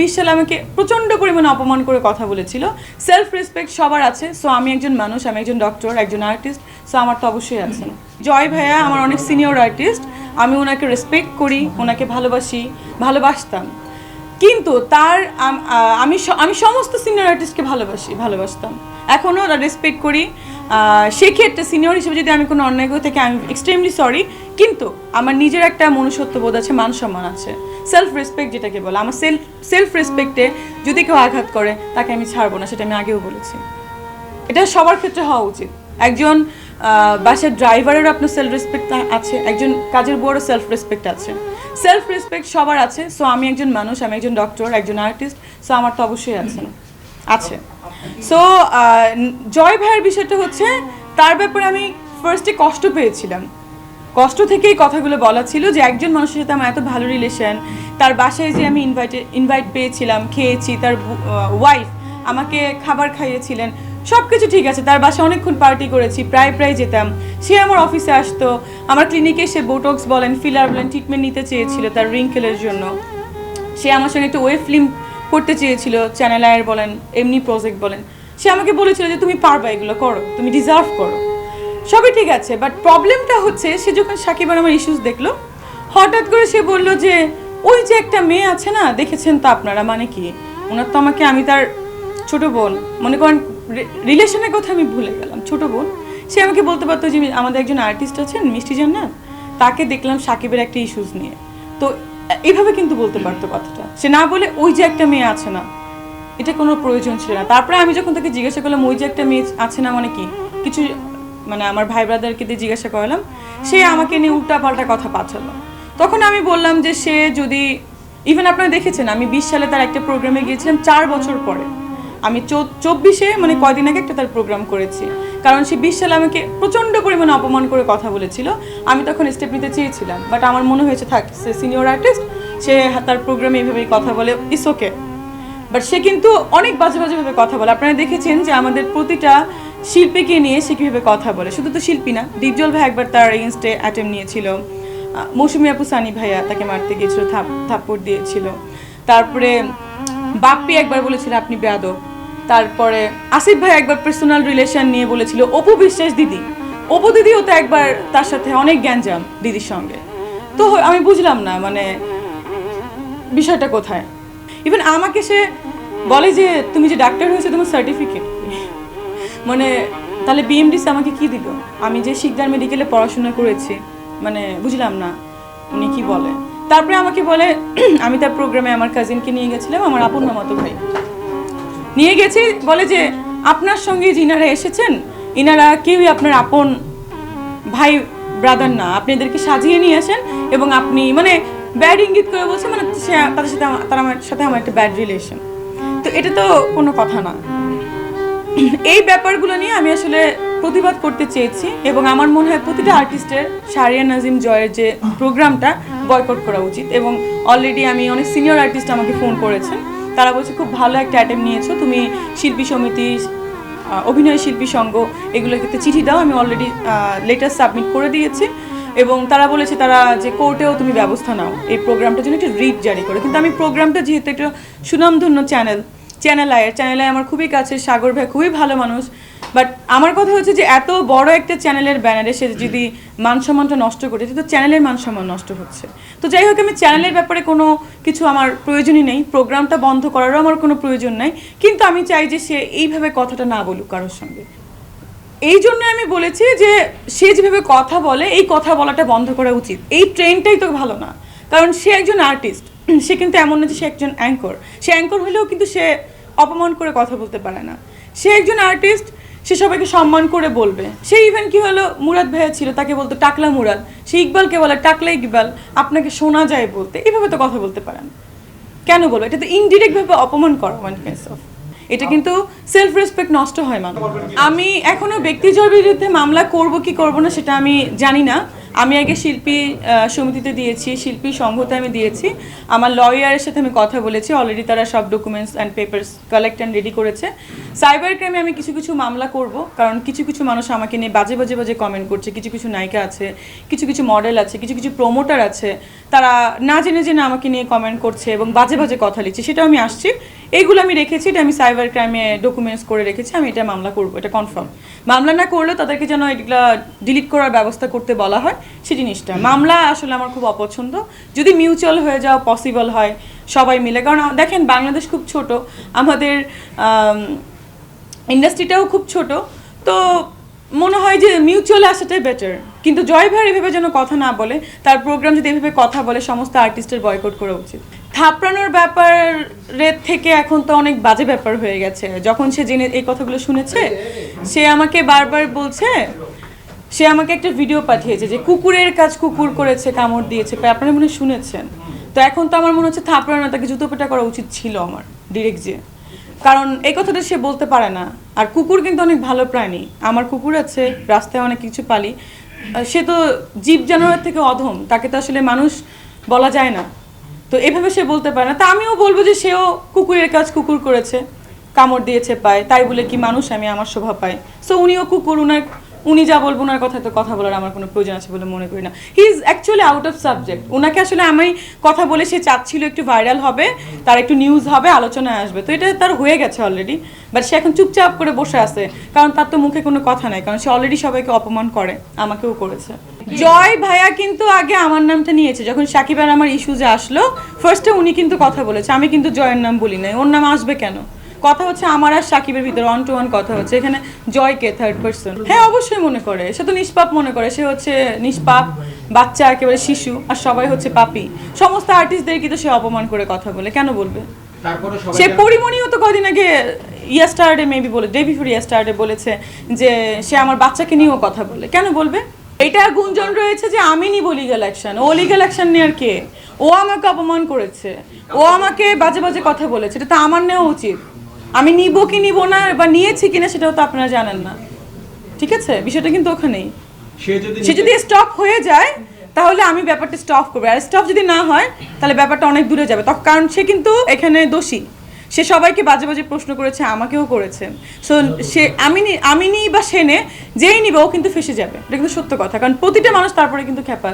বিশ সালে আমাকে প্রচণ্ড পরিমাণে অপমান করে কথা বলেছিল। সেলফ রেসপেক্ট সবার আছে সো আমি একজন মানুষ, আমি একজন ডক্টর একজন আর্টিস্ট সো আমার তো অবশ্যই আছে। জয় ভাইয়া, আমার অনেক সিনিয়র আর্টিস্ট আমি ওনাকে রেসপেক্ট করি, ওনাকে ভালোবাসি, ভালোবাসতাম। কিন্তু তার, আমি আমি সমস্ত সিনিয়র আর্টিস্টকে ভালোবাসি, ভালোবাসতাম। এখনও রেসপেক্ট করি। সেক্ষেত্রে সিনিয়র হিসেবে যদি আমি কোনো অন্যায় করে থাকি আমি এক্সট্রিমলি সরি কিন্তু আমার নিজের একটা মনুষ্যত্ব বোধ আছে মান সম্মান আছে। সেলফ রেসপেক্ট যেটাকে বলে। আমার সেলফ সেলফ রেসপেক্টে যদি কেউ আঘাত করে, তাকে আমি ছাড়বো না, সেটা আমি আগেও বলেছি। এটা সবার ক্ষেত্রে হওয়া উচিত। একজন বাসের ড্রাইভারেরও আপনার সেলফ রেসপেক্ট আছে, একজন কাজের বুয়ারও সেলফ রেসপেক্ট আছে। সেলফ রেসপেক্ট সবার আছে সো আমি একজন মানুষ, আমি একজন ডক্টর একজন আর্টিস্ট সো আমার তো অবশ্যই আছে। আছে। সো জয় ভাইয়ের বিষয়টা হচ্ছে, তার ব্যাপারে আমি ফার্স্টে কষ্ট পেয়েছিলাম। কষ্ট থেকেই কথাগুলো বলা ছিল যে একজন মানুষের সাথে আমার এত ভালো রিলেশন তার বাসায় যে আমি ইনভাইটে ইনভাইট পেয়েছিলাম, খেয়েছি, তার ওয়াইফ আমাকে খাবার খাইয়েছিলেন সব কিছু ঠিক আছে, তার বাসায় অনেকক্ষণ পার্টি করেছি, প্রায় প্রায় যেতাম। সে আমার অফিসে আসতো, আমার ক্লিনিকে সে বোটক্স বলেন ফিলার বলেন ট্রিটমেন্ট নিতে চেয়েছিল তার রিঙ্কেলের জন্য। সে আমার সঙ্গে একটা ওয়েব ফিল্ম করতে চেয়েছিল চ্যানেল আয়ের বলেন, এমনি প্রজেক্ট বলেন। সে আমাকে বলেছিল যে, তুমি পারবা এগুলো করো, তুমি ডিজার্ভ করো। সবই ঠিক আছে বাট প্রবলেমটা হচ্ছে সে যখন সাকিবার আমার ইস্যুস দেখল, হঠাৎ করে সে বলল যে, ওই যে একটা মেয়ে আছে না, দেখেছেন তো আপনারা মানে কি? ওনার তো আমাকে, আমি তার ছোট বোন, মনে করেন রিলেশনের কথা আমি ভুলে গেলাম, ছোট বোন। সে আমাকে বলতে পারতো যে, আমাদের একজন আর্টিস্ট আছেন, মিষ্টি জান্নাত, তাকে দেখলাম সাকিবের একটা ইস্যুস নিয়ে। তো এইভাবে কিন্তু বলতে পারতো কথাটা। সে না বলে, ওই যে একটা মেয়ে আছে না, এটা কোনো প্রয়োজন ছিল না। তারপরে আমি যখন তাকে জিজ্ঞাসা করলাম, ওই যে একটা মেয়ে আছে না মানে কি? কিছু মানে আমার ভাই ব্রাদারকে দিয়ে জিজ্ঞাসা করলাম, সে আমাকে নিয়ে উল্টা পাল্টা কথা পাঠালো। তখন আমি বললাম যে সে যদি ইভেন আপনারা দেখেছেন, আমি বিশ সালে তার একটা প্রোগ্রামে গিয়েছিলাম চার বছর পরে। আমি চব্বিশে মানে কয়দিন আগে একটা তার প্রোগ্রাম করেছি। কারণ সে বিশ সালে আমাকে প্রচণ্ড পরিমাণে অপমান করে কথা বলেছিল। আমি তখন স্টেপ নিতে চেয়েছিলাম। বাট আমার মনে হয়েছে, থাক, সে সিনিয়র আর্টিস্ট সে তার প্রোগ্রামে এইভাবেই কথা বলে ইস ওকে বাট সে কিন্তু অনেক বাজে বাজেভাবে কথা বলে। আপনারা দেখেছেন যে আমাদের প্রতিটা শিল্পীকে নিয়ে সে কীভাবে কথা বলে? শুধু তো শিল্পী না ডিপজল ভাই একবার তার এগেনস্টে অ্যাটেম্প নিয়েছিল। মৌসুমী আপু সানি ভাইয়া তাকে মারতে গিয়েছিল, থাপ, থাপ্পড় দিয়েছিল। তারপরে বাপ্পি একবার বলেছিল, আপনি বেয়াদব। তারপরে আসিফ ভাই একবার পার্সোনাল রিলেশন নিয়ে বলেছিল, অপু বিশ্বাস দিদি। অপু দিদিও তো একবার তার সাথে অনেক জ্ঞানজাম দিদির সঙ্গে। তো আমি বুঝলাম না মানে বিষয়টা কোথায়? ইভেন আমাকে সে বলে যে, তুমি যে ডাক্তার হয়েছে, তোমার সার্টিফিকেট মানে তাহলে বিএমডিসি আমাকে কি দিল? আমি যে শিকদার মেডিকেলে পড়াশোনা করেছি মানে বুঝলাম না উনি কি বলে। তারপরে আমাকে বলে, আমি তার প্রোগ্রামে আমার কাজিনকে নিয়ে গেছিলাম, আমার আপন মামাতো ভাই। নিয়ে গেছি, বলে যে, আপনার সঙ্গে যিনারা এসেছেন, ইনারা কেউই আপনার আপন ভাই ব্রাদার না। আপনি এদেরকে সাজিয়ে নিয়ে আসেন এবং আপনি মানে ব্যাড ইঙ্গিত করে বলছে মানে তাদের সাথে তার আমার সাথে আমার একটা ব্যাড রিলেশন তো এটা তো কোনো কথা না। এই ব্যাপারগুলো নিয়ে আমি আসলে প্রতিবাদ করতে চেয়েছি এবং আমার মনে হয় প্রতিটা আর্টিস্টের শারিয়া নাজিম জয়ের যে প্রোগ্রামটা বয়কট করা উচিত এবং অলরেডি আমি অনেক সিনিয়র আর্টিস্ট আমাকে ফোন করেছেন। তারা বলছে, খুব ভালো একটা অ্যাটেম্প নিয়েছো। তুমি শিল্পী সমিতি অভিনয় শিল্পী সংঘ ক্ষেত্রে চিঠি দাও। আমি অলরেডি লেটার সাবমিট করে দিয়েছি। এবং তারা বলেছে, তারা যে কোর্টেও তুমি ব্যবস্থা নাও। এই প্রোগ্রামটার জন্য একটা রিট জারি করে। কিন্তু আমি প্রোগ্রামটা যেহেতু একটা সুনামধন্য চ্যানেল চ্যানেল আয়ের চ্যানেল আয় আমার খুবই কাছে সাগর ভাই খুবই ভালো মানুষ। বাট আমার কথা হচ্ছে যে এত বড় একটা চ্যানেলের ব্যানারে সে যদি মান সম্মানটা নষ্ট করে তো চ্যানেলের মান সম্মান নষ্ট হচ্ছে। তো যাই হোক আমি চ্যানেলের ব্যাপারে কোনো কিছু আমার প্রয়োজনই নেই। প্রোগ্রামটা বন্ধ করারও আমার কোনো প্রয়োজন নেই। কিন্তু আমি চাই যে সে এইভাবে কথাটা না বলুক কারোর সঙ্গে। এই জন্য আমি বলেছি যে সে যেভাবে কথা বলে এই কথা বলাটা বন্ধ করা উচিত। এই ট্রেনটাই তো ভালো না। কারণ সে একজন আর্টিস্ট সে কিন্তু এমন না যে সে একজন অ্যাঙ্কর সে অ্যাঙ্কর হলেও কিন্তু সে অপমান করে কথা বলতে পারে না। সে একজন আর্টিস্ট সে সবাইকে সম্মান করে বলবে। সে ইভেন কি হলো, মুরাদ ভাইয়া ছিল, তাকে বলতো, টাকলা মুরাদ, সে ইকবালকে বলে, টাকলা ইকবাল, আপনাকে শোনা যায় বলতে। এভাবে তো কথা বলতে পারেন। কেন বলব? এটা তো ইনডিরেক্ট ভাবে অপমান করা ওয়ান কেস অফ এটা কিন্তু সেলফ রেসপেক্ট নষ্ট হয় মানুষ আমি এখনও ব্যক্তিজর বিরুদ্ধে মামলা করব কি করব না, সেটা আমি জানি না। আমি আগে শিল্পী সমিতিতে দিয়েছি, শিল্পী সংঘতে আমি দিয়েছি। আমার লয়ারের সাথে আমি কথা বলেছি অলরেডি তারা সব documents and papers collect and ready করেছে। সাইবার ক্রাইমে আমি কিছু কিছু মামলা করব, কারণ কিছু কিছু মানুষ আমাকে নিয়ে বাজে বাজে বাজে কমেন্ট করছে, কিছু কিছু নায়িকা আছে, কিছু কিছু মডেল আছে, কিছু কিছু প্রমোটার আছে, তারা না জেনে জেনে আমাকে নিয়ে কমেন্ট করছে এবং বাজে বাজে কথা লিখছে। সেটাও আমি আসছি। এইগুলো আমি রেখেছি এটা আমি সাইবার ক্রাইমে ডকুমেন্টস করে রেখেছি আমি এটা মামলা করব এটা কনফার্ম মামলা না করলেও তাদেরকে যেন এগুলো ডিলিট করার ব্যবস্থা করতে বলা হয় সে জিনিসটা। মামলা আসলে আমার খুব অপছন্দ। যদি মিউচুয়াল হয়ে যাওয়া পসিবল হয় সবাই মিলে। কারণ দেখেন বাংলাদেশ খুব ছোট আমাদের ইন্ডাস্ট্রিটাও খুব ছোট তো মনে হয় যে মিউচুয়াল আসাটাই বেটার কিন্তু জয় ভাই এভাবে যেন কথা না বলে তার প্রোগ্রাম যদি এভাবে কথা বলে সমস্ত আর্টিস্টের বয়কট করা উচিত। থাপড়ানোর ব্যাপারের থেকে এখন তো অনেক বাজে ব্যাপার হয়ে গেছে। যখন সে জেনে এই কথাগুলো শুনেছে, সে আমাকে বারবার বলছে, সে আমাকে একটা ভিডিও পাঠিয়েছে যে কুকুরের কাজ কুকুর করেছে, কামড় দিয়েছে আপনারা মনে শুনেছেন। তো এখন তো আমার মনে হচ্ছে থাপড়ানো, তাকে জুতো পেটা করা উচিত ছিল আমার ডিরেক্ট যে। কারণ এই কথাটা সে বলতে পারে না। আর কুকুর কিন্তু অনেক ভালো প্রাণী। আমার কুকুর আছে, রাস্তায় অনেক কিছু পালি। সে তো জীব জানোয়ার থেকে অধম। তাকে তো আসলে মানুষ বলা যায় না। তো এভাবে সে বলতে পারে না। তা আমিও বলব যে সেও কুকুরের কাজ কুকুর করেছে, কামড় দিয়েছে পায়। তাই বলে কি, মানুষ, আমি আমার শোভা পাই। সো উনিও কুকুর, উনার উনি যা বলব ওনার কথা তো কথা বলার আমার কোনো প্রয়োজন আছে বলে মনে করি না। He is actually out of subject ওনাকে আসলে আমি কথা বলে সে চাচ্ছিল একটু ভাইরাল হবে, তার একটু নিউজ হবে, আলোচনায় আসবে। তো এটা তার হয়ে গেছে অলরেডি বাট সে এখন চুপচাপ করে বসে আছে, কারণ তার তো মুখে কোনো কথা নাই, কারণ সে অলরেডি সবাইকে অপমান করে, আমাকেও করেছে। জয় ভাইয়া কিন্তু আগে আমার নামটা নিয়েছে, যখন সাকিব আর আমার ইস্যুজে আসলো ফার্স্টে উনি কিন্তু কথা বলেছে, আমি কিন্তু জয়ের নাম বলি নাই, ওর নাম আসবে কেন? কথা হচ্ছে আমার আর সাকিবের ভিতরে ওয়ান টু ওয়ান কথা হচ্ছে। এখানে জয়কে থার্ড পার্সন হ্যাঁ অবশ্যই মনে করে। সে তো নিষ্পাপ মনে করে। সে হচ্ছে নিষ্পাপ বাচ্চা একেবারে শিশু আর সবাই হচ্ছে পাপি। সমস্ত আর্টিস্টদের কিন্তু সে অপমান করে কথা বলে। কেন বলবে? সে পরিমণিও তো কদিন আগে ইয়াস্টারডে মেবি বলে ডে বিফোর ইয়াস্টারডে বলেছে যে সে আমার বাচ্চাকে নিয়েও কথা বলে। কেন বলবে? এটা গুঞ্জন রয়েছে যে আমি নিব লিগাল অ্যাকশন ও লিগাল অ্যাকশন নেওয়ার কে? ও আমাকে অপমান করেছে। ও আমাকে বাজে বাজে কথা বলেছে। এটা তো আমার নেওয়া উচিত। আমি নিব কি নিব না বা নিয়েছি কিনা সেটাও তো আপনারা জানেন না। ঠিক আছে? বিষয়টা কিন্তু ওখানেই। সে যদি স্টপ হয়ে যায় তাহলে আমি ব্যাপারটা স্টপ করব। আর স্টপ যদি না হয় তাহলে ব্যাপারটা অনেক দূরে যাবে। তখন কারণ সে কিন্তু এখানে দোষী। সে সবাইকে বাজে বাজে প্রশ্ন করেছে আমাকেও করেছে। সো সে আমি নি- আমি নিই বা সে নে যেই নিবে ও কিন্তু ফেসে যাবে। এটা কিন্তু সত্য কথা। কারণ প্রতিটা মানুষ তারপরে কিন্তু খেপা